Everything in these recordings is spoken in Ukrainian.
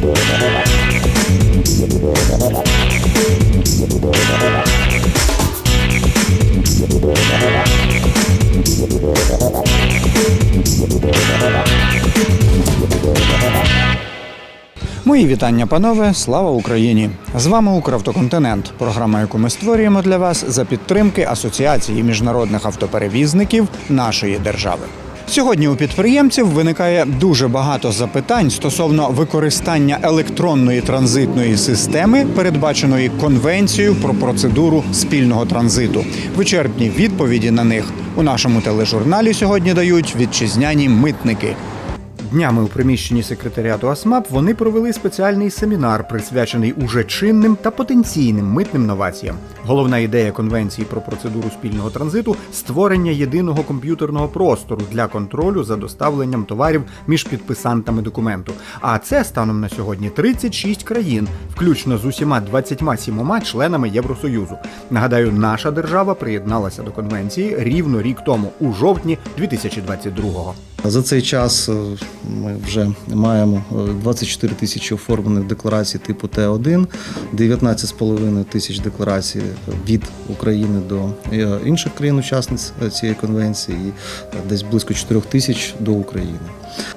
Мої вітання, панове! Слава Україні! З вами Укравтоконтинент, програма, яку ми створюємо для вас за підтримки Асоціації міжнародних автоперевізників нашої держави. Сьогодні у підприємців виникає дуже багато запитань стосовно використання електронної транзитної системи, передбаченої конвенцією про процедуру спільного транзиту. Вичерпні відповіді на них у нашому тележурналі сьогодні дають вітчизняні митники. Днями у приміщенні секретаріату АСМАП вони провели спеціальний семінар, присвячений уже чинним та потенційним митним новаціям. Головна ідея конвенції про процедуру спільного транзиту створення єдиного комп'ютерного простору для контролю за доставленням товарів між підписантами документу. А це станом на сьогодні 36 країн, включно з усіма 27 членами Євросоюзу. Нагадаю, наша держава приєдналася до конвенції рівно рік тому, у жовтні 2022-го. За цей час е, ми вже маємо е, 24 тисячі оформлених декларацій типу Т1, 19,5 тисяч декларацій від України до е, інших країн-учасниць е, цієї конвенції, і е, десь близько 4 тисяч до України.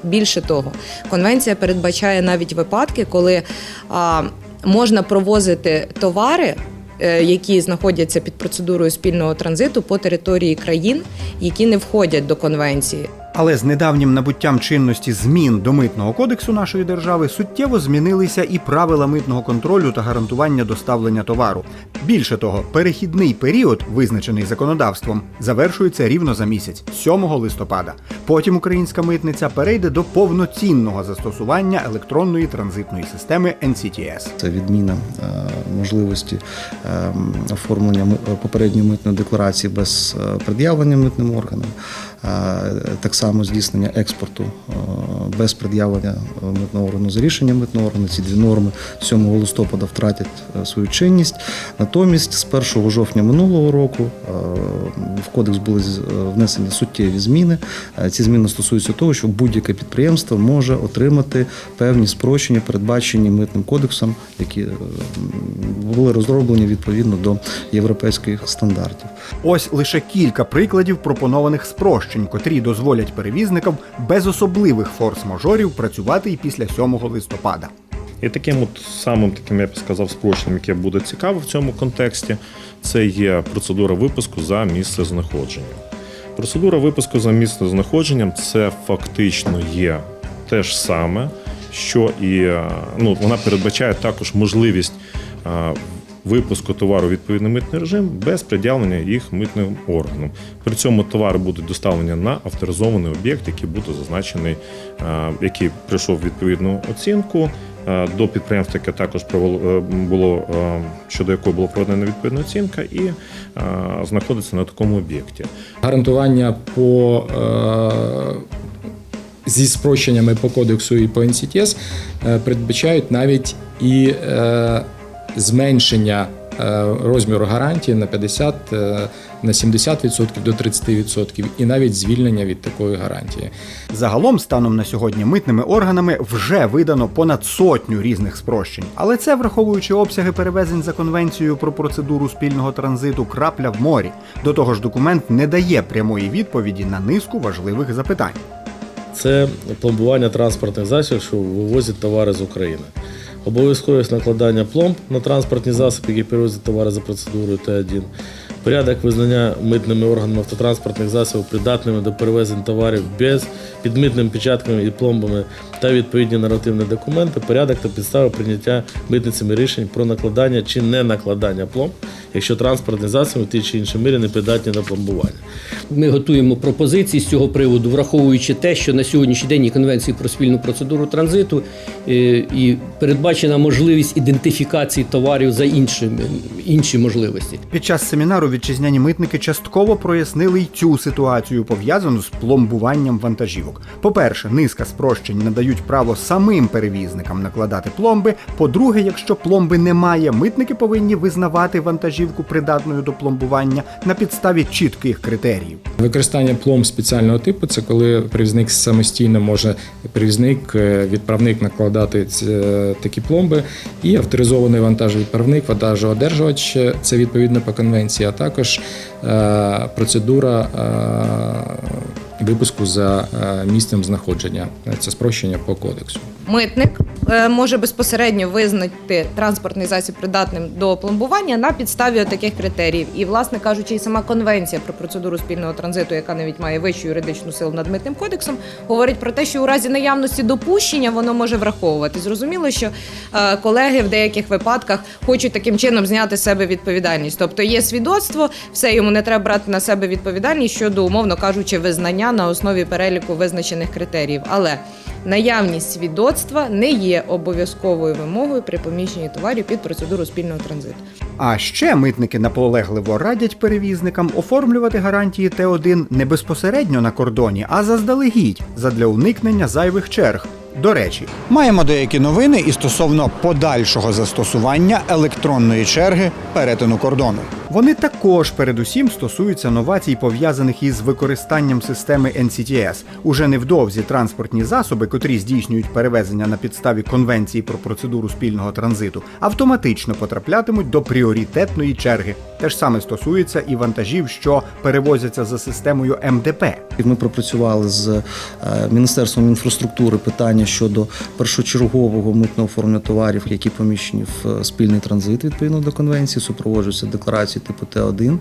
Більше того, конвенція передбачає навіть випадки, коли а, можна провозити товари. е, Які знаходяться під процедурою спільного транзиту по території країн, які не входять до конвенції. Але з недавнім набуттям чинності змін до митного кодексу нашої держави суттєво змінилися і правила митного контролю та гарантування доставлення товару. Більше того, перехідний період, визначений законодавством, завершується рівно за місяць, 7 листопада. Потім українська митниця перейде до повноцінного застосування електронної транзитної системи NCTS. Це відміна е, можливості е, оформлення попередньої митної декларації без е, пред'явлення митним органам, е, так само здійснення експорту е, без пред'явлення е, митного органу за рішенням митного органу. Ці дві норми 7 листопада втратять е, свою чинність. Натомість, з 1 жовтня минулого року в кодекс були внесені суттєві зміни. Ці зміни стосуються того, що будь-яке підприємство може отримати певні спрощення, передбачені митним кодексом, які були розроблені відповідно до європейських стандартів. Ось лише кілька прикладів пропонованих спрощень, котрі дозволять перевізникам без особливих форс-мажорів працювати і після 7 листопада. І таким от самим таким, я б сказав, спрощенням, яке буде цікаво в цьому контексті, це є процедура випуску за місце знаходження. Процедура випуску за місце знаходженням це фактично є те ж саме, що і е, ну, вона передбачає також можливість е, випуску товару відповідний митний режим без пред'явлення їх митним органом. При цьому товари будуть доставлені на авторизований об'єкт, який буде зазначений, е, який пройшов відповідну оцінку. Е, До підприємства, яке також е, було щодо якого була проведена відповідна оцінка, і знаходиться на такому об'єкті. гарантування по зі спрощеннями по кодексу і по NCTS передбачають навіть і зменшення е, розміру гарантії на 50, е, на 70% до 30% і навіть звільнення від такої гарантії. Загалом, станом на сьогодні, митними органами вже видано понад сотню різних спрощень. Але це, враховуючи обсяги перевезень за конвенцією про процедуру спільного транзиту, крапля в морі. До того ж, документ не дає прямої відповіді на низку важливих запитань. це пломбування транспортних засобів, що вивозять товари з України. Обов'язковість накладання пломб на транспортні засоби, які перевозять товари за процедурою Т1. Порядок визнання митними органами автотранспортних засобів придатними до перевезень товарів без підмитними печатками і пломбами та відповідні нормативні документи, порядок та підстави прийняття митницями рішень про накладання чи не накладання пломб, якщо транспортні засоби в тій чи іншій мірі не придатні до пломбування. Ми готуємо пропозиції з цього приводу, враховуючи те, що на сьогоднішній день є конвенції про спільну процедуру транзиту е, і передбачена можливість ідентифікації товарів за іншими інші можливості. Під час семінару вітчизняні митники частково прояснили й цю ситуацію, пов'язану з пломбуванням вантажівок. По-перше, низка спрощень надають право самим перевізникам накладати пломби. По-друге, якщо пломби немає, митники повинні визнавати вантажівку вантажівку, придатною до пломбування, на підставі чітких критеріїв. Використання пломб спеціального типу це коли перевізник самостійно може перевізник, е, відправник накладати такі пломби, і авторизований вантажовідправник, вантажоодержувач е, це відповідно по конвенції, а також е, процедура е, випуску за е, місцем знаходження. Це спрощення по кодексу. Митник е, може безпосередньо визнати транспортний засіб придатним до пломбування на підставі таких критеріїв. І, власне кажучи, і сама конвенція про процедуру спільного транзиту, яка навіть має вищу юридичну силу над митним кодексом, говорить про те, що у разі наявності допущення воно може враховувати. Зрозуміло, що е, колеги в деяких випадках хочуть таким чином зняти себе відповідальність. Тобто є свідоцтво, все йому не треба брати на себе відповідальність щодо, умовно кажучи, визнання на основі переліку визначених критеріїв. Але Наявність свідоцтва не є обов'язковою вимогою при поміщенні товарів під процедуру спільного транзиту. А ще митники наполегливо радять перевізникам оформлювати гарантії Т1 не безпосередньо на кордоні, а заздалегідь задля уникнення зайвих черг. До речі, маємо деякі новини і стосовно подальшого застосування електронної черги перетину кордону. Вони також передусім стосуються новацій, пов'язаних із використанням системи NCTS. Уже невдовзі транспортні засоби, котрі здійснюють перевезення на підставі конвенції про процедуру спільного транзиту, автоматично потраплятимуть до пріоритетної черги. Те ж саме стосується і вантажів, що перевозяться за системою МДП. Ми пропрацювали з е, Міністерством інфраструктури питання щодо першочергового митного оформлення товарів, які поміщені в е, спільний транзит відповідно до конвенції, супроводжуються декларацією типу Т1.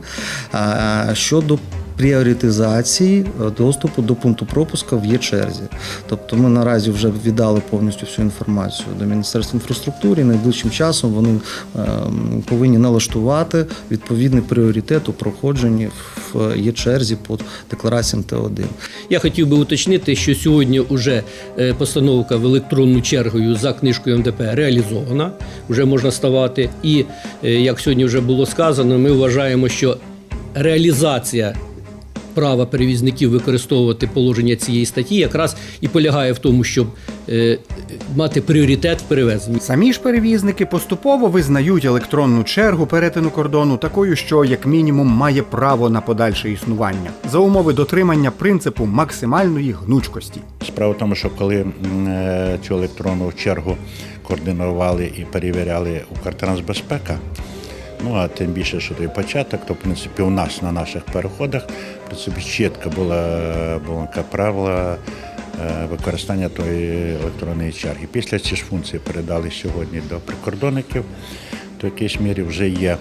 А Щодо пріоритизації е, доступу до пункту пропуска в є черзі. Тобто ми наразі вже віддали повністю всю інформацію до Міністерства інфраструктури. Найближчим часом вони ем, повинні налаштувати відповідний пріоритет у проходженні в є черзі по деклараціям Т1. Я хотів би уточнити, що сьогодні вже е, постановка в електронну чергою за книжкою МДП реалізована, вже можна ставати. І е, як сьогодні вже було сказано, ми вважаємо, що реалізація права перевізників використовувати положення цієї статті якраз і полягає в тому, щоб е, мати пріоритет в перевезенні. Самі ж перевізники поступово визнають електронну чергу перетину кордону такою, що як мінімум має право на подальше існування за умови дотримання принципу максимальної гнучкості. Справа в тому, що коли е, цю електронну чергу координували і перевіряли Укртрансбезпека, ну а тим більше, що той початок, то в принципі у нас на наших переходах в принципі, чітко було таке правило е, використання тої електронної черги. Після ці ж функції передали сьогодні до прикордонників, то в якійсь мірі вже є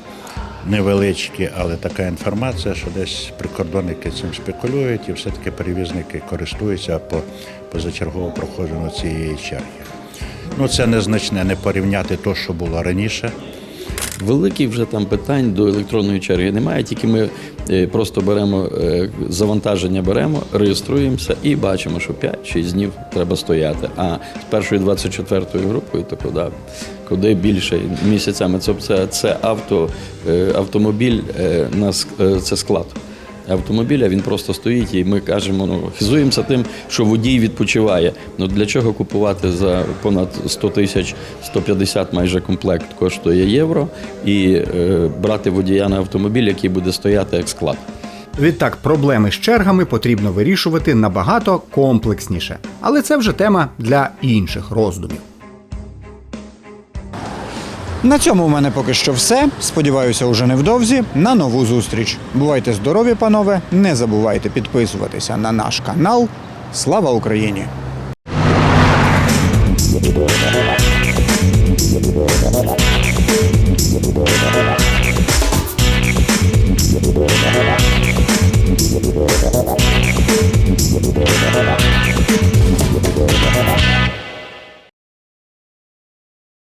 невеличкі, але така інформація, що десь прикордонники цим спекулюють і все-таки перевізники користуються по позачергово проходженню цієї черги. Ну, це незначне, не порівняти те, що було раніше. Великих вже там питань до електронної черги немає, тільки ми е, просто беремо е, завантаження, беремо, реєструємося і бачимо, що 5-6 днів треба стояти. А з першою 24-ю групою, то куди, куди більше місяцями. Це, це, це авто, е, автомобіль, на це склад. Автомобіля він просто стоїть, і ми кажемо, ну хизуємося тим, що водій відпочиває. Ну для чого купувати за понад 100 тисяч 150 майже комплект коштує євро, і е, брати водія на автомобіль, який буде стояти як склад. Відтак, проблеми з чергами потрібно вирішувати набагато комплексніше. Але це вже тема для інших роздумів. На цьому в мене поки що все. Сподіваюся, уже невдовзі на нову зустріч. Бувайте здорові, панове! Не забувайте підписуватися на наш канал. Слава Україні!